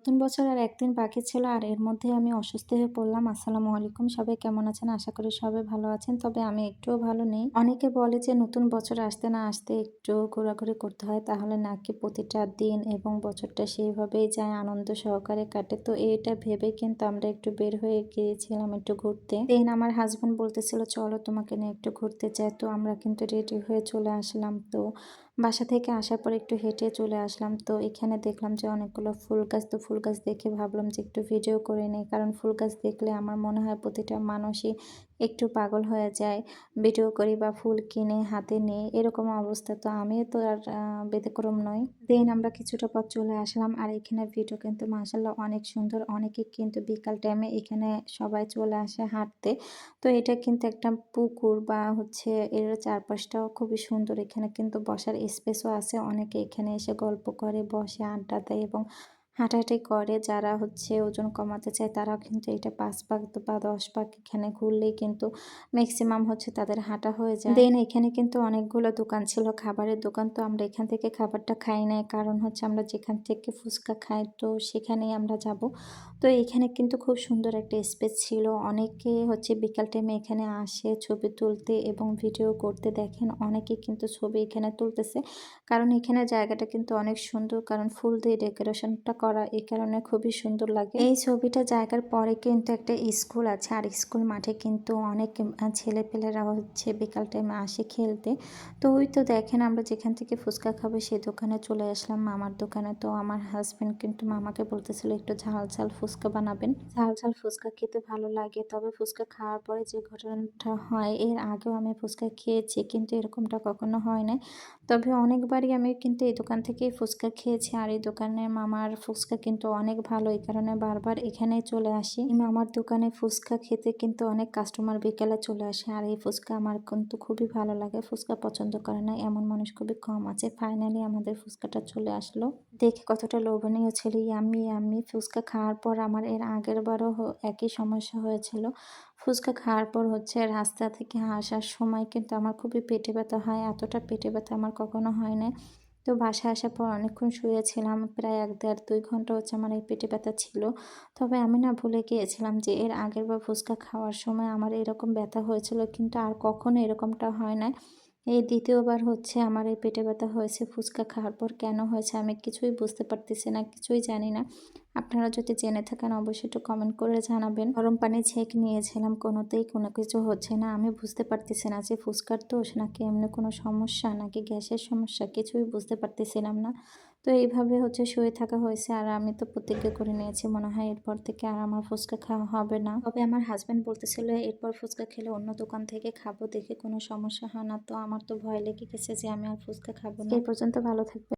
নতুন বছর আর একদিন বাকি ছিল আর এর মধ্যে আমি অসুস্থ হয়ে পড়লাম। আসসালামু আলাইকুম। সবাই কেমন আছেন? আশা করি সবাই ভালো আছেন। তবে আমি একটুও ভালো নেই। অনেকে বলে যে নতুন বছর আসতে না আসতে একটু ঘোরাঘুরি করতে হয়, তাহলে নাকি প্রতিটা দিন এবং বছরটা সেইভাবেই যায়, আনন্দ সহকারে কাটে। তো এটা ভেবে কিন্তু আমরা একটু বের হয়ে গিয়েছিলাম একটু ঘুরতে। দেন আমার হাজব্যান্ড বলতেছিল, চলো তোমাকে নিয়ে একটু ঘুরতে চাই তো আমরা কিন্তু রেডি হয়ে চলে আসলাম। তো বাসা থেকে আসার পর একটু হেঁটে চলে আসলাম। তো এখানে দেখলাম যে অনেকগুলো ফুল গাছ। তো ফুল গাছ দেখে ভাবলাম যে একটু ভিডিও করে নেই। কারণ ফুল গাছ দেখলে আমার মনে হয় প্রতিটা মানুষই একটু পাগল হয়ে যায়, ভিডিও করি বা ফুল কিনে হাতে নিই, এরকম অবস্থা তো আমিও তো আর ব্যতিক্রম নই। দেন আমরা কিছুটা পথ চলে আসলাম আর এখানে ভিডিও কিন্তু মাসাল্লাহ অনেক সুন্দর, অনেকে কিন্তু বিকাল টাইমে এখানে সবাই চলে আসে হাঁটতে। তো এটা কিন্তু একটা পুকুর বা হচ্ছে এর চারপাশটাও খুবই সুন্দর, এখানে কিন্তু বসার স্পেসও আছে, অনেকে এখানে এসে গল্প করে, বসে, আড্ডা দেয় এবং হাঁটাহাঁটি করে, যারা হচ্ছে ওজন কমাতে চায় তারা কিন্তু এটা পাঁচ পাক বা দশ পাক এখানে ঘুরলেই কিন্তু ম্যাক্সিমাম হচ্ছে তাদের হাঁটা হয়ে যায়। দেন এখানে কিন্তু অনেকগুলো দোকান ছিল, খাবারের দোকান। তো আমরা এখান থেকে খাবারটা খাই নাই, কারণ হচ্ছে আমরা যেখান থেকে ফুচকা খাই, তো সেখানেই আমরা যাব। তো এখানে কিন্তু খুব সুন্দর একটা স্পেস ছিল। অনেকে হচ্ছে বিকাল টাইমে এখানে আসে ছবি তুলতে এবং ভিডিও করতে দেখেন। অনেকে কিন্তু ছবি এখানে তুলতেছে, কারণ এখানে জায়গাটা কিন্তু অনেক সুন্দর, কারণ ফুল দিয়ে ডেকোরেশনটা করা এই কারণে খুবই সুন্দর লাগে। এই ছবিটা জায়গার পরে কিন্তু একটা স্কুল আছে। আর স্কুল মাঠে কিন্তু অনেক ছেলেপেলেরা হচ্ছে বিকাল টাইমে আসে খেলতে। তো ওই তো দেখেন আমরা যেখান থেকে ফুচকা খাব সেই দোকানে চলে আসলাম মামার দোকানে। তো আমার হাজব্যান্ড কিন্তু মামাকে বলতেছিল, একটু ঝাল ঝাল ফুচকা বানাবেন। ঝাল ঝাল ফুচকা খেতে ভালো লাগে। তবে ফুচকা খাওয়ার পরে যে ঘটনাটা হয়, এর আগেও আমি ফুচকা খেয়েছি, কিন্তু এরকমটা কখনো হয় নাই। তবে অনেকবারই আমি কিন্তু এই দোকান থেকেই ফুচকা খেয়েছি। আর এই দোকানের মামার ফুচকা কিন্তু অনেক ভালো, এই কারণে বারবার এখানেই চলে আসি। মামার দোকানে ফুচকা খেতে কিন্তু অনেক কাস্টমার বিকেলে চলে আসে, আর এই ফুচকা আমার কিন্তু খুবই ভালো লাগে। ফুচকা পছন্দ করে না, এমন মানুষ খুবই কম আছে। ফাইনালি আমাদের ফুচকাটা চলে আসলো। দেখে কতটা লোভনীয় ছিল আমি আমি ফুচকা খাওয়ার পর আমার এর আগের বারও একই সমস্যা হয়েছিল। ফুচকা খাওয়ার পর হচ্ছে রাস্তা থেকে আসার সময় কিন্তু আমার খুবই পেটে ব্যথা হয়, এতটা পেটে ব্যথা আমার কখনো হয় না তো বাসায় আসার পর অনেকক্ষণ শুয়েছিলাম, প্রায় এক দেড় দুই ঘণ্টা হচ্ছে আমার এই পেটে ব্যথা ছিল। তবে আমি না ভুলে গিয়েছিলাম যে এর আগের বার ফুচকা খাওয়ার সময় আমার এরকম ব্যথা হয়েছিল, কিন্তু আর কখনো এরকমটা হয় না এই দ্বিতীয়বার হচ্ছে আমার এই পেটে ব্যথা হয়েছে, ফুচকা খাওয়ার পর কেন হয়েছে আমি কিছুই বুঝতে পারতেছি না, কিছুই জানি না। আপনারা যদি জেনে থাকেন অবশ্যই একটু কমেন্ট করে জানাবেন। গরম পানি ছেঁক নিয়েছিলাম, কোনোতেই কোনো কিছু হচ্ছে না। আমি বুঝতে পারতেছি না যে ফুচকার দোষ নাকি এমনি কোনো সমস্যা নাকি গ্যাসের সমস্যা, কিছুই বুঝতে পারতেছিলাম না। তো এইভাবে হচ্ছে শুয়ে থাকা হয়েছে। আর আমি তো প্রতিজ্ঞা করে নিয়েছি, মনে হয় এরপর থেকে আর আমার ফুচকা খাওয়া হবে না। তবে আমার হাজব্যান্ড বলতেছিল, এরপর ফুচকা খেলে অন্য দোকান থেকে খাব, দেখে কোনো সমস্যা হয় না। তো আমার তো ভয় লেগে গেছে যে আমি আর ফুচকা খাব না। এই পর্যন্ত ভালো থাকবে